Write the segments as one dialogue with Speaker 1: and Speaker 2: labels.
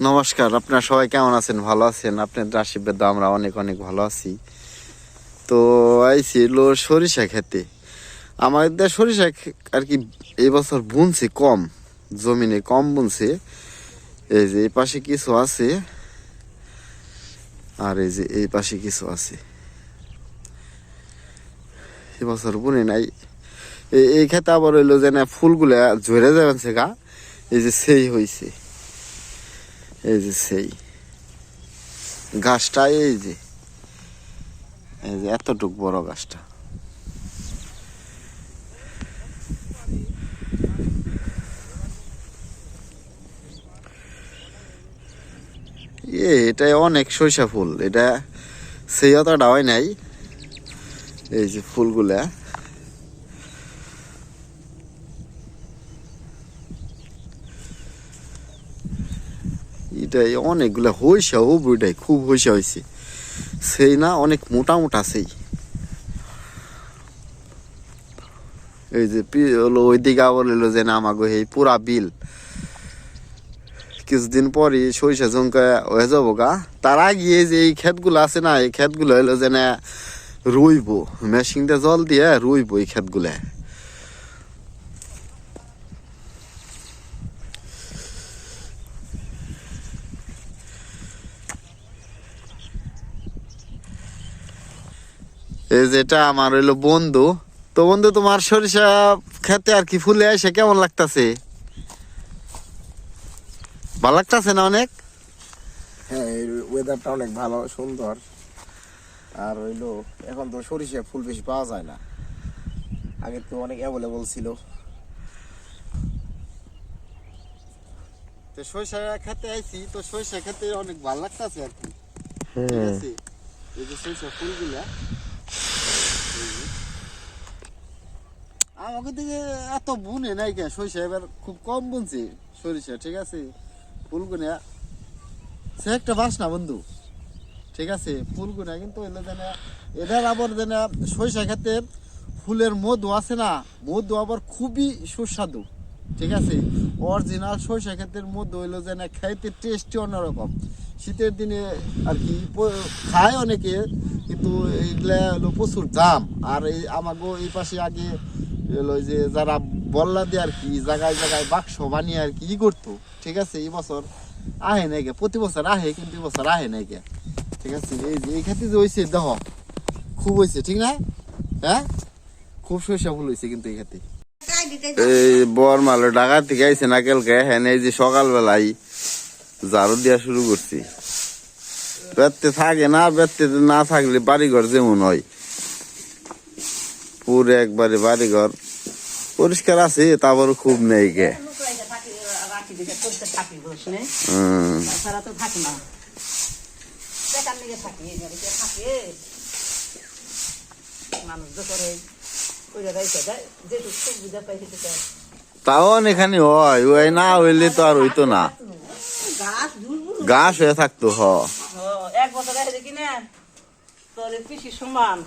Speaker 1: নমস্কার, আপনারা সবাই কেমন আছেন? ভালো আছেন? আপনাদের আশীর্বাদ আমরা অনেক অনেক ভালো আছি। তো আইছি এলো সরিষা খেতে। আমাদের সরিষা আর কি এই বছর বুনছে কম, জমিনে কম বুনছে। এই যে এই পাশে কিছু আছে। আর এই যে এই পাশে কিছু আছে। এবছর বুনে নাই। এই- খেতে আবার হইল যে না ফুলগুলা ঝরে যাবেন সে গা। এই যে সেই হইছে। এই যে সেই গাছটা, এই যে এই যে এতটুক বড় গাছটা। এ এটা অনেক সরিষা ফুল। এটা সেই অতটা হয় নাই। এই যে ফুলগুলা। এটাই অনেকগুলা হইসা ও বইটাই খুব হইসা হয়েছে সেই না, অনেক মোটা মোটা সেই। এই যে হলো ওই দিকে আবার হলো যে না, আমাগো এই পুরা বিল। কিছুদিন পরই সরিষা জঙ্কা হয়ে যাব গা। তার আগে যে এই ক্ষেতগুলো আছে না, এই ক্ষেতগুলো হলো যে না, রুইব। মেশিনটা জল দিয়ে রুইব এই ক্ষেতগুলা যেটা আমার হইল বন্ধু। তো বন্ধু তোমার সরিষা খেতে আর কি ফুলে এসে কেমন লাগতাছে? ভালো লাগতাছে না অনেক?
Speaker 2: হ্যাঁ ওয়েদারটা অনেক ভালো সুন্দর। আর হইল এখন তো সরিষা ফুল বেশি পাওয়া যায় না। আগে তো অনেক অ্যাভেলেবল ছিল।
Speaker 1: তো সরিষা খেতে আইছি তো সরিষা খেতে অনেক ভালো লাগতাছে আর কি। ঠিক
Speaker 2: হ্যাঁ
Speaker 1: আছে? এই যে সরিষা ফুলগুলা। আমাকে দিকে এত বুনে নাই কে সরিষা এবার খুব কম সরিষা, ঠিক আছে? সে একটা বাসনা বন্ধু, ঠিক আছে? কিন্তু এদের আবার সরিষা খেতে ফুলের মধু আছে না, মধু আবার খুবই সুস্বাদু, ঠিক আছে? অরিজিনাল সরিষা ক্ষেতের মধ্যে হইল যে না খাইতে টেস্টই অন্যরকম। শীতের দিনে আর কি খায় অনেকে কিন্তু এইগুলা হলো প্রচুর দাম। আর এই আমাগো এই পাশে আগে হলো যে যারা বল্লা দিয়ে আর কি জায়গায় জায়গায় বাক্স বানিয়ে আর কি ই করতো, ঠিক আছে, এই বছর আহে নাই গে, প্রতি বছর আহে কিন্তু এই বছর আহে নাই গে, ঠিক আছে, এই যে, এই খেতে যে হয়েছে দেখ খুব হয়েছে ঠিক না? হ্যাঁ? খুব ফুল হয়েছে কিন্তু এই খেতে এই বরমাল ঢাকা থেকে আইছে নাকেলকে হ্যাঁ এই যে সকালবেলায় ঝাড়ু দেওয়া শুরু করছি। বেতে থাকে না বেতে না থাকলে বাড়িঘর যেমন হয়। পুরো একবারে বাড়িঘর পরিষ্কার আছে তারপর খুব নেই গে। তাও এখানে হয় ওই না হইলে তো আর হইতো না।
Speaker 3: গাছ
Speaker 1: ঘাস হয়ে থাকতো হ।
Speaker 3: বছর রেখে দেখি তোর এই সমান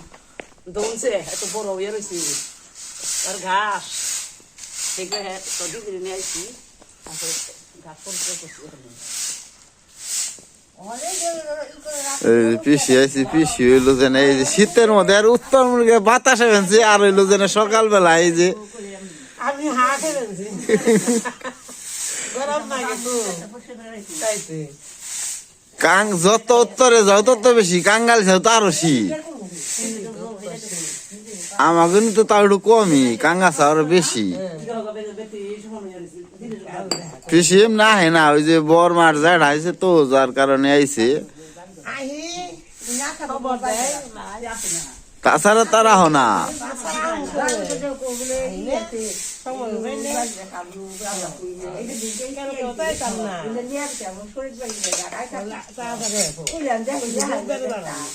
Speaker 3: দৌড়ছে এত বড় হয়ে রয়েছে আর ঘাস। সেগুলো দিদি নিয়ে আসছি তারপরে ঘাস পরিষ্কার করছি ওখানে।
Speaker 1: এই যে পিসি আইছি পিসি হইল যে এই যে শীতের মধ্যে আর উত্তর মুরগে বাতাসে ফেলছে আর হইল যে না সকালবেলা এই যে
Speaker 3: আমি
Speaker 1: কাং যত উত্তরে যাও, তত বেশি কাঙ্গাল যাও, তো আরও শীত আমাকে তো তাও একটু কমই কাঙ্গাসা আরও বেশি। পিসি না হে না, ওই যে বর মার যায়, আইছে তো, যার কারণে আইছে।
Speaker 3: খবর দেয় না। xong rồi
Speaker 1: với nét cái tay cầm nà lại ra ra để phụ
Speaker 4: rất bên là làm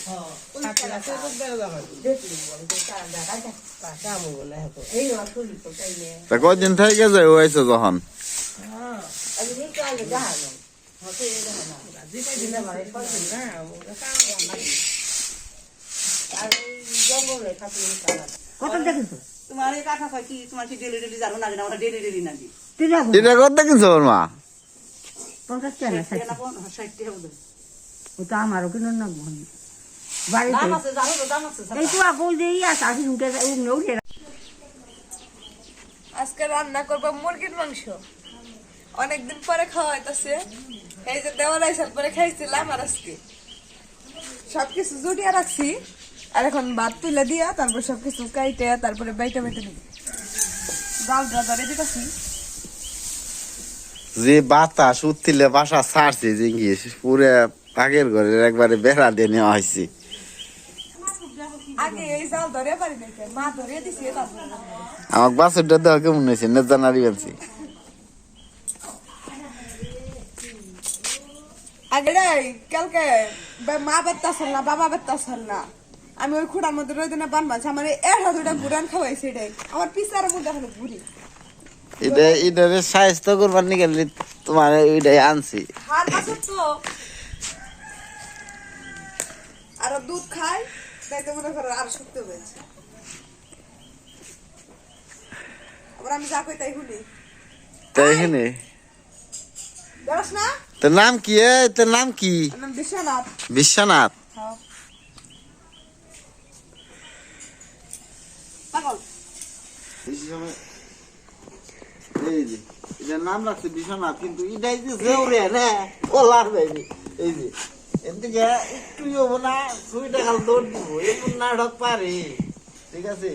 Speaker 4: thật là cứ rất
Speaker 3: bên là mình
Speaker 4: và
Speaker 3: sao mình muốn này phụ
Speaker 1: ta có nhìn thấy cái gì vậy sự rồi hẳn
Speaker 3: có tâm trạng তোমার এই কাঁথা কয় কি তোমার কি daily daily জানো না আমরা ডেলি ডেলি নাকি?
Speaker 1: এটা করতে কিনছো ওর মা?
Speaker 5: পঞ্চাশ টাকা ষাট
Speaker 3: ষাট টাকা না ষাট টাকা বোধ।
Speaker 5: ওটা আমারও কিনুন না বাড়িতে
Speaker 3: দাম আছে জানো তো দাম আছে
Speaker 5: এই তো আপল দিয়ে আছে আসি উঠে উঠে উঠে
Speaker 6: আজকে রান্না করব মুরগির মাংস। অনেকদিন পরে খাওয়া হইতাছে। এই যে দেওয়ার আইসার পরে খাইছিলাম আর আজকে। সবকিছু জুটিয়ে রাখছি। আর এখন ভাত তুলে দিয়া তারপর সবকিছু কাইটে তারপরে বাইটা বাইটা নিবি। ডালটা ধরে দিতেছি
Speaker 1: যে বাতাস উঠতিলে বাসা ছাড়ছে জিঙ্গিস পুরে আগের ঘরের একবারে বেড়া দিয়ে নেওয়া হয়েছে
Speaker 6: জাল
Speaker 1: আমার বাসুরটা দেওয়া কেমন হয়েছে? নেজানারি বলছি
Speaker 6: আগে রে কালকে মা বেত্তা না বাবা বেত্তা না। আমি ওই খুঁড়ার মধ্যে রয়ে দিনে বান বানছি আমার এর হাত দুটা ঘুরান খাওয়াইছে এটাই। আমার পিসার মধ্যে এখন ঘুরি
Speaker 1: এটা এটা সাহায্য করবার নিয়ে তোমার ওইটাই আনছি।
Speaker 6: তো। আর দুধ খাই তাইতে মনে করো আর শক্তি হয়েছে। আবার আমি যা কই তাই
Speaker 1: তাই
Speaker 6: না?
Speaker 1: তোর নাম কি? এ? তোর নাম কি?
Speaker 6: বিশ্বনাথ।
Speaker 1: বিশ্বনাথ।
Speaker 6: হ্যাঁ।
Speaker 1: এই যে এটার নাম রাখছে বিশ্বনাথ কিন্তু এটাই যে জেউরে না ওলার বেবি এই যে এদিকে একটু হব না সুইটা খাল দৌড় দিব এমন নাটক পারে। ঠিক আছে?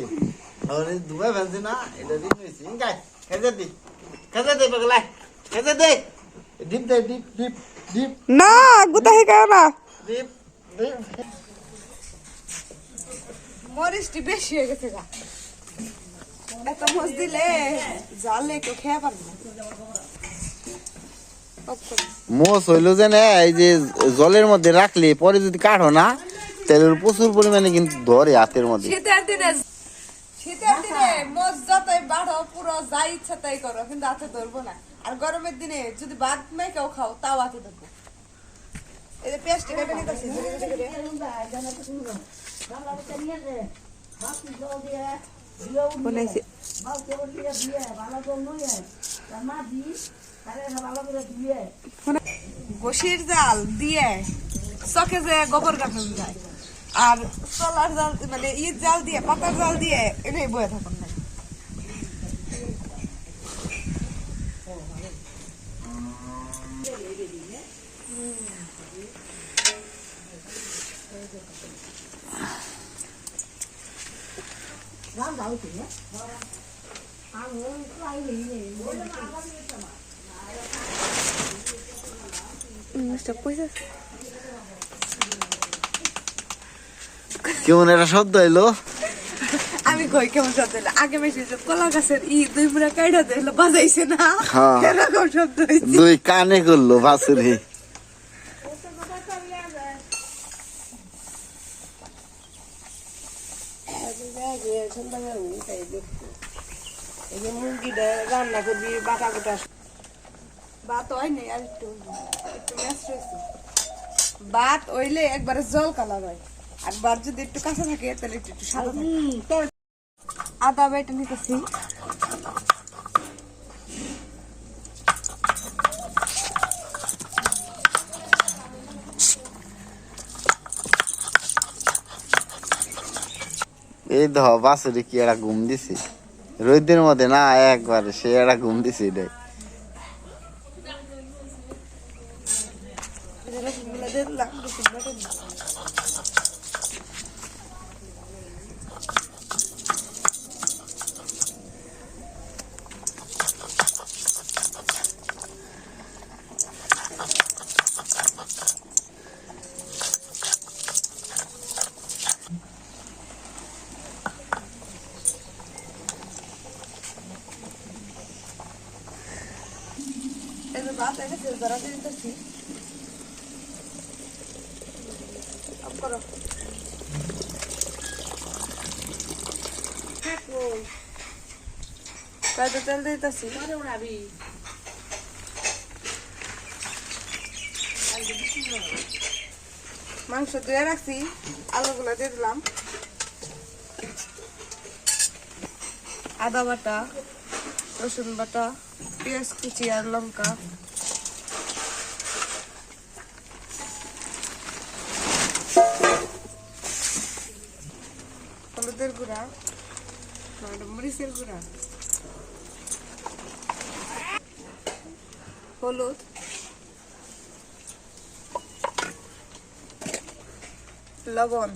Speaker 1: আর দুবাই ফেলছি না এটা দিন হয়েছে। গাই খেতে দি খেতে দে পাগলাই খেতে দে। ডিপ দে ডিপ ডিপ ডিপ
Speaker 6: না গুতা হে না।
Speaker 1: ডিপ ডিপ
Speaker 6: মরিচটি বেশি হয়ে গেছে গা। এত মজ দিলে জালে কেউ খেয়ে পারবে।
Speaker 1: মোষ হইল যে না এই যে জলের মধ্যে রাখলে পরে যদি কাটো না তাহলে প্রচুর পরিমাণে কিন্তু ধরে হাতের মধ্যে।
Speaker 6: শীতের দিনে শীতের দিনে মজ যতই বাড়ো পুরো যা ইচ্ছা তাই করো কিন্তু হাতে ধরবো না। আর গরমের দিনে যদি ভাত মেয়েকেও খাও তাও হাতে ধরবো। এই যে পেঁয়াজটি কেটে নিতেছি বানাইছি। বসির জাল দিয়ে চকে যে গোবর কাটন যায় আর সোলার জাল মানে ঈদ জাল দিয়ে পাতার জাল দিয়ে এনেই বয়ে থাকুন। না
Speaker 1: কেমন একটা শব্দ এলো
Speaker 6: আমি কই কেমন শব্দ হলো আগে বেশি যে কলা গাছের ই দুই মুড়া কাইটা দিল বাজাইছে না
Speaker 1: হ্যাঁ।
Speaker 6: এরকম শব্দ
Speaker 1: দুই কানে করল বাসুরে
Speaker 3: এই যে মুরগিটা রান্না করবি বাটা গোটা
Speaker 6: ভাত হয় নাই আর একটু একটু ম্যাচ রয়েছে। ভাত হইলে একবারে জল কালার হয়। আর ভাত যদি একটু কাঁচা থাকে তাহলে একটু একটু সাদা থাকে। আদা বেটে নিতেছি।
Speaker 1: এই ধ বাসুরে কি একটা ঘুম দিছে? রোদের মধ্যে না একবারে সে একটা ঘুম দিছে এটাই
Speaker 6: রসুনগুলো দিয়ে দিলাম রসুন বেটে দিলাম। এই দিয়ে দিতেছি। করো। কয়টা তেল দিতেছি।
Speaker 3: পরে উড়াবি।
Speaker 6: মাংস ধুয়ে রাখছি আলুগুলো দিয়ে দিলাম। আদা বাটা রসুন বাটা পেঁয়াজ কুচি আর লঙ্কা। গুঁড়া। মরিচের গুঁড়া। হলুদ। লবণ।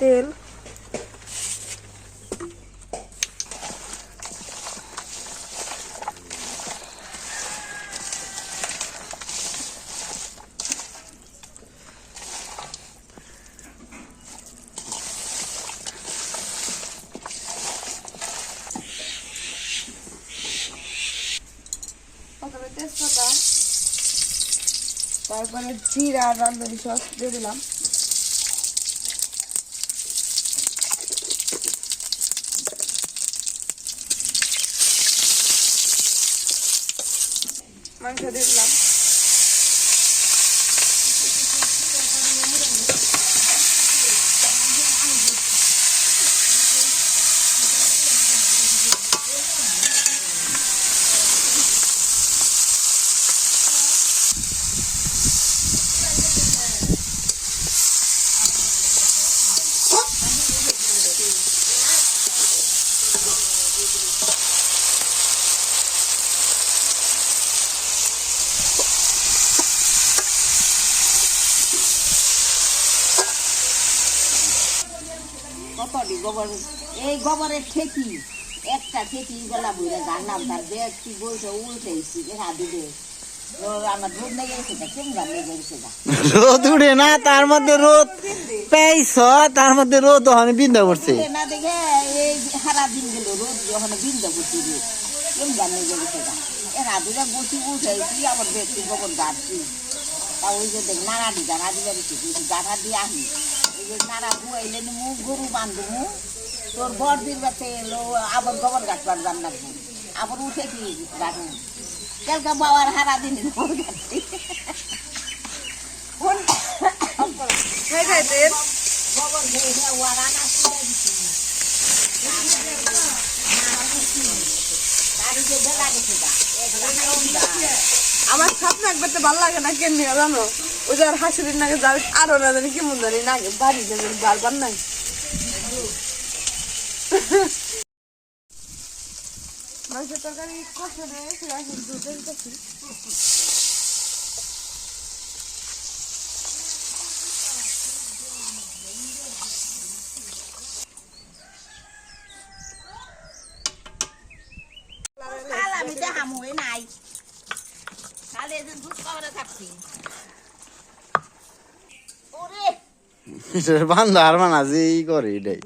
Speaker 6: তেল প্রথমে তেজপাতা তারপরে জিরা আর রান্ধনি সস দিয়ে দিলাম। মাংস দিয়ে দিলাম।
Speaker 4: গোবর এই গোবরের ঠেকি একটা ঠেকি গলা বইলে জানলাম তার ব্যাগ কি বইটা উল্টেছি দেখা দিবে। তো আমার দুধ লেগে কেমন গান লেগে গেছে
Speaker 1: রোদ উঠে না তার মধ্যে রোদ পেয়েছ তার মধ্যে রোদ ওখানে বিন্দা
Speaker 4: না দেখে এই সারা দিন গেল রোদ বিন্দা গেছে বসি উঠেছি আবার দেখছি গোবর গাড়ছি। তা ওই যে দেখ নাড়া দিটা রাজি বাড়িছি গাঠা দিয়ে আহি নাড়া বুয়াইলে মু গরু বান্ধবু তোর বর দিন বাতে এলো আবার গোবর গাছবার দাম লাগবো। আবার উঠে কি গাঠু কালকা বাবার হারা দিন গোবর
Speaker 6: তেল
Speaker 4: গোবর খেয়ে ওয়ারা না তার যে বেলা গেছে
Speaker 6: আমার স্বপ্ন একবার তো ভালো লাগে না কেন নিয়ে জানো? ওই যার হাসুরির হাসির নাকে যাবে, আরও না জানি কেমন জানি না বাড়ি যাবে, বারবার নাই। মাংসের তরকারি কষে দিয়ে ফিরে আসি দুধ দিতেছি
Speaker 4: কাল আমি দেখামই নাই কালে যে দুধ পাওয়ারে থাকছি ওরে
Speaker 1: বান্ধব আর মানা যে করে এটাই।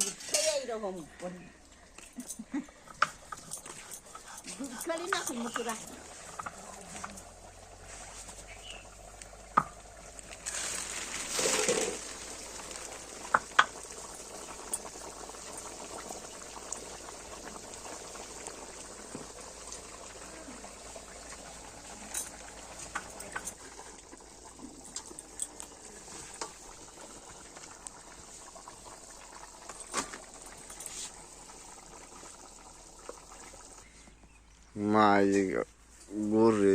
Speaker 4: এইরকম করি। দুধ খালি না কিন্তু তোরা
Speaker 1: মা এই যে গরু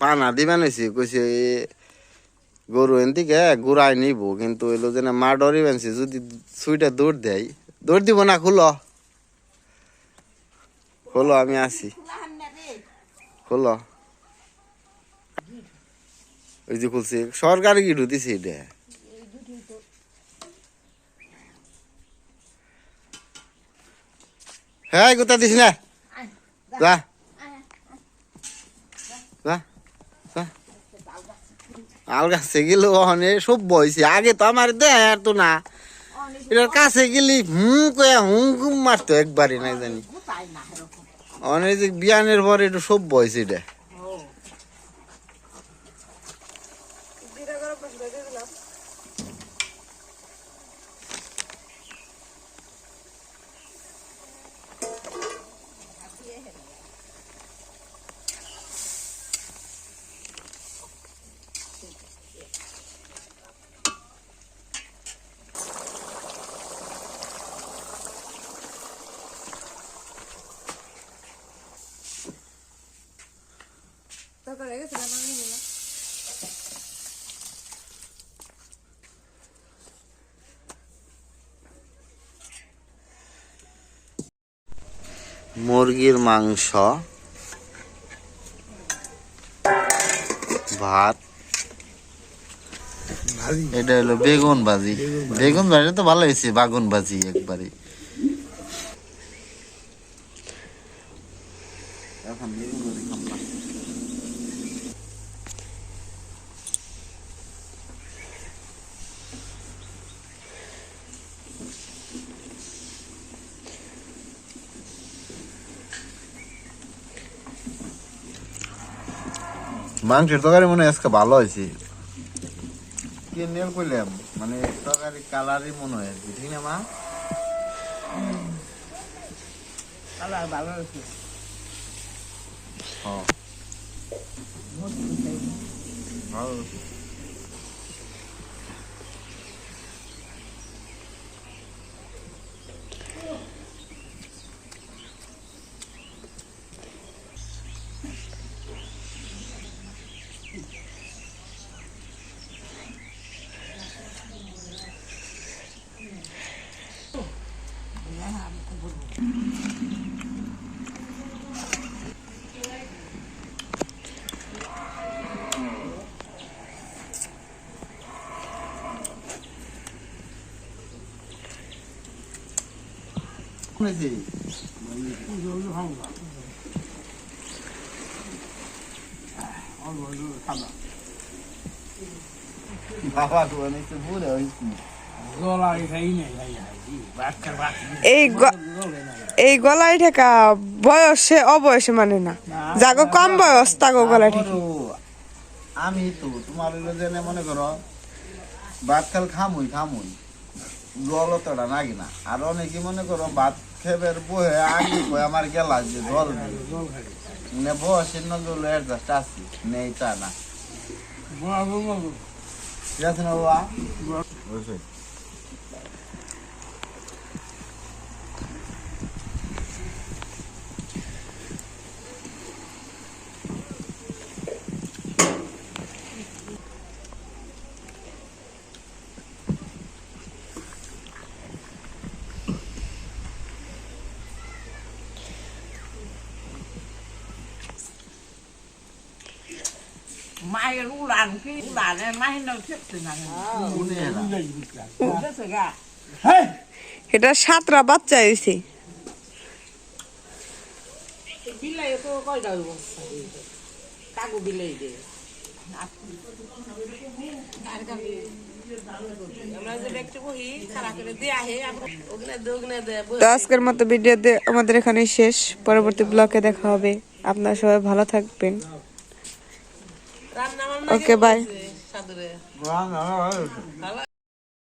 Speaker 1: পানা দিবা নাইছি কইছে গরু এন থেকে গুড়াই নিব কিন্তু এলো যে মা ডরি বানছি যদি সুইটা দৌড় দেয় দৌড় দিব না খুলো। খোলো আমি আসি খোলো। ওই যে খুলছে সরকারি কি ঢুতিছে এটা হ্যাঁ কোথা দিস না? যা। যা যা। আল গাছে গেলে অনে সব বইছে আগে তো আমার দেয় তো না। এটার কাছে গেলি হুম কয়া হুম হুম মারতো একবারই নাই জানি। অনেক বিয়ানের পরে একটু সব বয়সে এটা।
Speaker 6: তরকার হয়ে গেছে নামিয়ে নিলাম
Speaker 1: মুরগির মাংস ভাত এটা হলো বেগুন ভাজি। বেগুন ভাজি। তো ভালো হয়েছে বাগুন ভাজি একবারে। এখন মাংসের তরকারি মনে আজকে ভালো হয়েছে। কেনেল কইলাম মানে তরকারি কালারই মনে হয় ঠিক না মা?
Speaker 4: কালার ভালো হয়েছে।
Speaker 1: হ্যাঁ ভালো হয়েছে। শুনেছি বাবা তো অনেকটা বুড়ে হয়েছি
Speaker 6: এই এই গলায় ঠেকা বয়সে অবয়সে মানে না। যাগো কম বয়স তাগো গলায় ঠেকা।
Speaker 1: আমি তো তোমার জেনে মনে করো ভাত খাল খামুই খামুই। জল অতটা নাকি না আর অনেকে মনে করো ভাত খেবের বহে আগে বই আমার গেলা যে জল নে বসে নজল অ্যাডজাস্ট আছি। নেই তা না। বাবু
Speaker 4: বাবু যাতে না বাবা?
Speaker 6: এটা সাতটা বাচ্চা হয়েছে।
Speaker 3: বিলাই তো কয়টা হইব? কাকু বিলাই দে।
Speaker 6: তো আজকের মতো ভিডিও আমাদের এখানে শেষ। পরবর্তী ব্লকে দেখা হবে। আপনারা সবাই ভালো থাকবেন। Okay bye